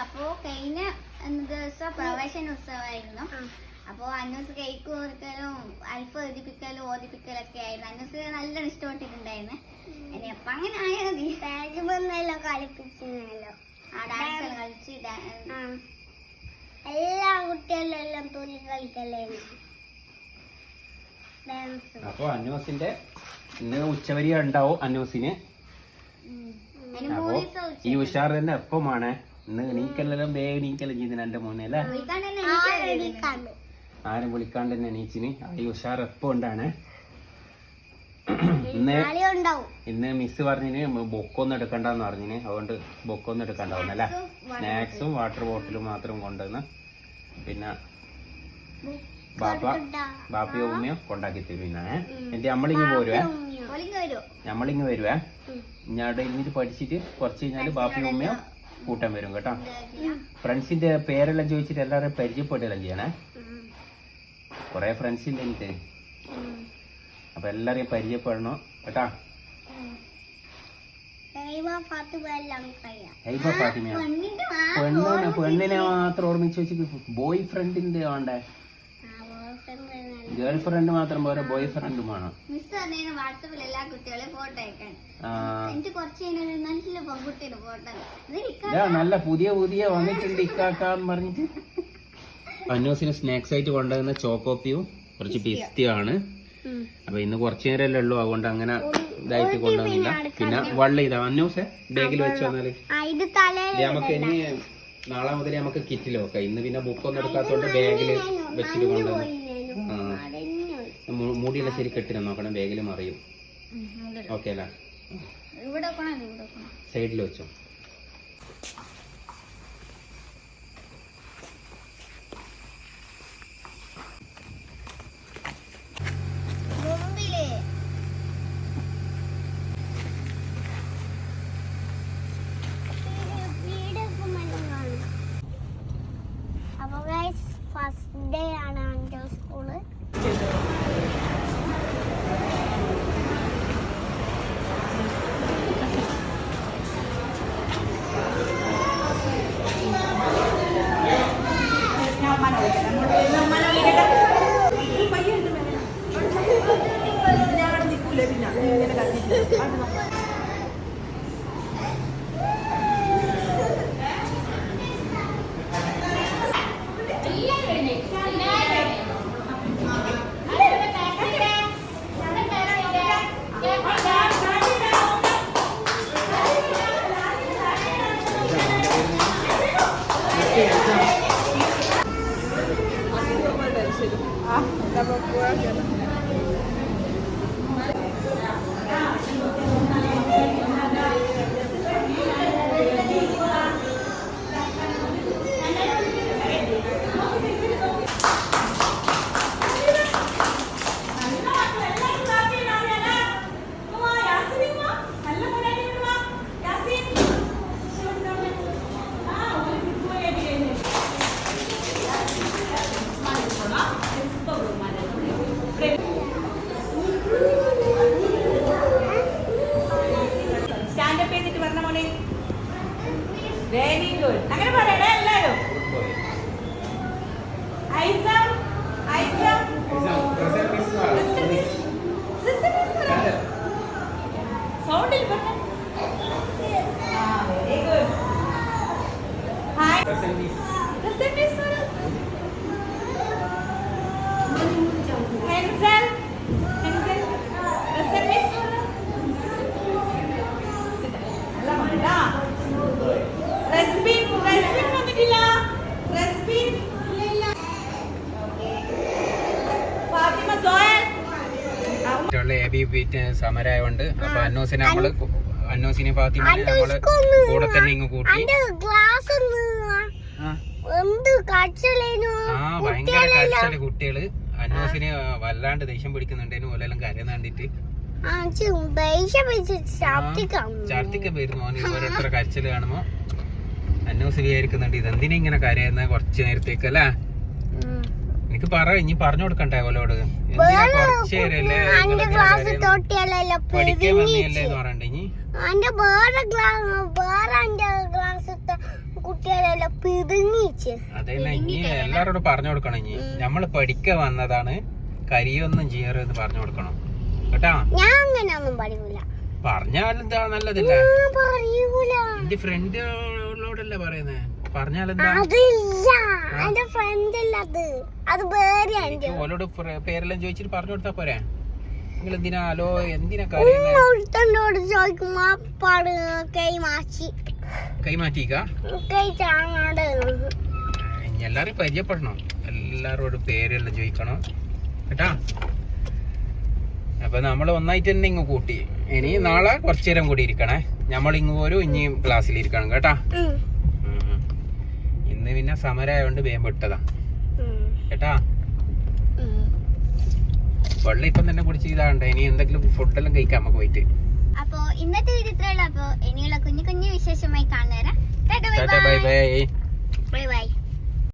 അപ്പോ കഴിഞ്ഞ ദിവസം പ്രവേശന ഉത്സവമായിരുന്നു അപ്പോ അന്നൂസ് കേക്ക് കൊടുക്കലും അൽഫ എഴുതിപ്പിക്കലും ഓതിപ്പിക്കലൊക്കെ ആയിരുന്നു. അന്നൂസ് നല്ല ഇഷ്ടപ്പെട്ടിട്ടുണ്ടായിരുന്നു. ഇനി അപ്പൊ അങ്ങനെ ആയാൽ മതി. രാജബന്ധല്ലോ കളിപ്പിക്കുന്നല്ലോ ആ ഡാൻസ് കളിച്ച് ഡാ- എല്ലാ കുട്ടികളെല്ലാം എല്ലാം കളിക്കലായിരുന്നു ഡാൻസ് അപ്പൊ അന്നൂസിന്റെ ഇന്ന് ഉച്ചവരി ഉണ്ടാവും അന്നൂസിന്. അപ്പൊ ഈ ഉഷാർ തന്നെ എപ്പമാണ്? ഇന്ന് എണീക്കലെല്ലാം വേഗം എണീക്കലും ചെയ്തിന് എന്റെ മോനെ അല്ലേ? ആരും വിളിക്കാണ്ട്? തന്നെ എണീച്ചിന്? ആ ഈ ഉഷാർ എപ്പോ ഉണ്ടാണ്? ഇന്ന് ഇന്ന് മിസ് പറഞ്ഞിന് ബൊക്കൊന്നും എടുക്കണ്ടെന്ന് പറഞ്ഞിന്. അതുകൊണ്ട് ബൊക്കൊന്നും എടുക്കണ്ടാവുന്നല്ലേ സ്നാക്സും വാട്ടർ ബോട്ടിലും മാത്രം കൊണ്ടുവന്ന് പിന്നെ ബാപ്പ ബാപ്പയോ ഉമ്മയോ കൊണ്ടാക്കി തരും ഇന്നാണ് എന്റെ നമ്മളിങ്ങ് പോരുവേ? നമ്മളിങ്ങ് വരുവേ ഞാൻ ഇരുന്നിട്ട് പഠിച്ചിട്ട് കുറച്ച് കഴിഞ്ഞാൽ ബാപ്പയും ഉമ്മയോ കൂട്ടം വരും കേട്ടോ? ഫ്രണ്ട്സിന്റെ പേരെല്ലാം ചോദിച്ചിട്ട് എല്ലാവരും പരിചയപ്പെടുകയെല്ലാം ചെയ്യണേ. കുറെ ഫ്രണ്ട്സ് ഉണ്ട് എനിക്ക് അപ്പൊ എല്ലാരെയും പരിചയപ്പെടണം കേട്ടാ? പെണ്ണിനെ മാത്രം ഓർമ്മിച്ച് വെച്ചിട്ട് ബോയ് ഫ്രണ്ടിന്റെ വേണ്ടേ ഗേൾ ഫ്രണ്ട് മാത്രം പോരാ ബോയ് ഫ്രണ്ടും വേണം മിസ് പറഞ്ഞു വാട്സപ്പിൽ എല്ലാ കുട്ടികളെയും ഫോട്ടോ അയക്കാൻ ആ, എനിക്ക് കുറച്ച് നല്ല പെൺകുട്ടിയുടെ ഫോട്ടോ നല്ല പുതിയ പുതിയ വന്നിട്ടുണ്ട് ഇക്കാക്കാന്ന് പറഞ്ഞിട്ട് അന്നൂസിന് സ്നാക്സ് ആയിട്ട് കൊണ്ടുവന്ന ചോക്കോപ്പിയും കുറച്ച് പിസ്തിയും ആണ് അപ്പൊ ഇന്ന് കുറച്ചു നേരമല്ലേ ഉള്ളൂ അതുകൊണ്ട് അങ്ങനെ ഇതായിട്ട് കൊണ്ടുവന്നില്ല. പിന്നെ വള്ള ഇതാ അന്നൂസെ ബാഗിൽ വെച്ച് വന്നാൽ നമുക്ക് ഇനി നാളെ മുതൽ നമുക്ക് കിറ്റിൽ വെക്കാം. ഇന്ന് പിന്നെ ബുക്കൊന്നും എടുക്കാത്തോണ്ട് ബാഗിൽ വെച്ചിട്ട് കൊണ്ടുവന്നു. മുടിയെല്ലാം ശരി കെട്ടിന നോക്കണം ബാഗിൽ മറിയും. ഓക്കെ അല്ല? സൈഡിൽ വെച്ചോ. work. വെരി ഗുഡ് അങ്ങനെ പറയണേ. എ ബി ബീറ്റ് സമരമായോണ്ട് അപ്പൊ അന്നോസിനെ നമ്മൾ അന്നോസിനെ ഫാത്തിമനെ നമ്മൾ കൂടെ തന്നെ ഇങ്ങ് കൂട്ടി. ആ, ഭയങ്കര കരച്ചിൽ കുട്ടികൾ. അന്നോസിനെ വല്ലാണ്ട് ദേഷ്യം പിടിക്കുന്നുണ്ടേനു ഓലെല്ലാം കരയുന്ന കണ്ടിട്ട് ആ ദേഷ്യം വെച്ച് ശബ്ദിക്കാം ഛർദിക്ക വരുന്നു ഓരോരുത്തരെ കരച്ചിൽ കാണുമ്പോ. അന്നോസ് വിചാരിക്കുന്നുണ്ട് ഇതെന്തിനാ ഇങ്ങനെ കരയുന്ന കുറച്ച് നേരത്തേക്ക് അല്ലേ? പറ ഇനി പറഞ്ഞു കൊടുക്കണ്ടേ ഇനി? എല്ലാരോടും പറഞ്ഞു കൊടുക്കണം ഇനി. നമ്മൾ പഠിക്ക വന്നതാണ് കരിയൊന്നും ചെയ്യരുത് പറഞ്ഞു കൊടുക്കണം. കേട്ടാ? ഞാൻ അങ്ങനെ ഒന്നും പഠിക്കൂല പറഞ്ഞാലും നല്ലതില്ല. എന്റെ ഫ്രണ്ടിനോടല്ലേ പറയുന്നേ? ഓലോട് പേരെല്ലാം ചോദിച്ചിട്ട് പറഞ്ഞു കൊടുത്താ പോരാ. നിങ്ങൾ എന്തിനാ ഹലോ എന്തിനാ കരയുന്നേ ഒരുത്തണ്ടോട് ചോദിക്കും ആ കൈ മാച്ചി കൈ ചാങ്ങാട് എല്ലാരും പരിചയപ്പെടണം. എല്ലാരോടും പേരെല്ലാം ചോദിക്കണം. കേട്ടാ? അപ്പൊ നമ്മൾ ഒന്നായിട്ട് തന്നെ ഇങ്ങ് കൂട്ടി. ഇനി നാളെ കുറച്ചു നേരം കൂടി ഇരിക്കണേ. നമ്മൾ ഇങ്ങ് പോരും ഇനിയും ക്ലാസ്സിൽ ഇരിക്കണം. കേട്ടാ. ഇന്ന് പിന്നെ സമരമായോണ്ട് വേഗം വിട്ടതാ. കേട്ടാ? വെള്ളം ഇപ്പം തന്നെ കുടിച്ച് ഇതാണ്ട് ഇനി എന്തെങ്കിലും ഫുഡെല്ലാം കഴിക്കാം നമുക്ക് പോയിട്ട്. അപ്പോ ഇന്നത്തെ വീഡിയോ ഇത്രയുള്ളൂ അപ്പോ ഇനിയുള്ള കുഞ്ഞു കുഞ്ഞു വിശേഷമായി കാണുന്നേരം ബൈ. ബൈ. Bye bye.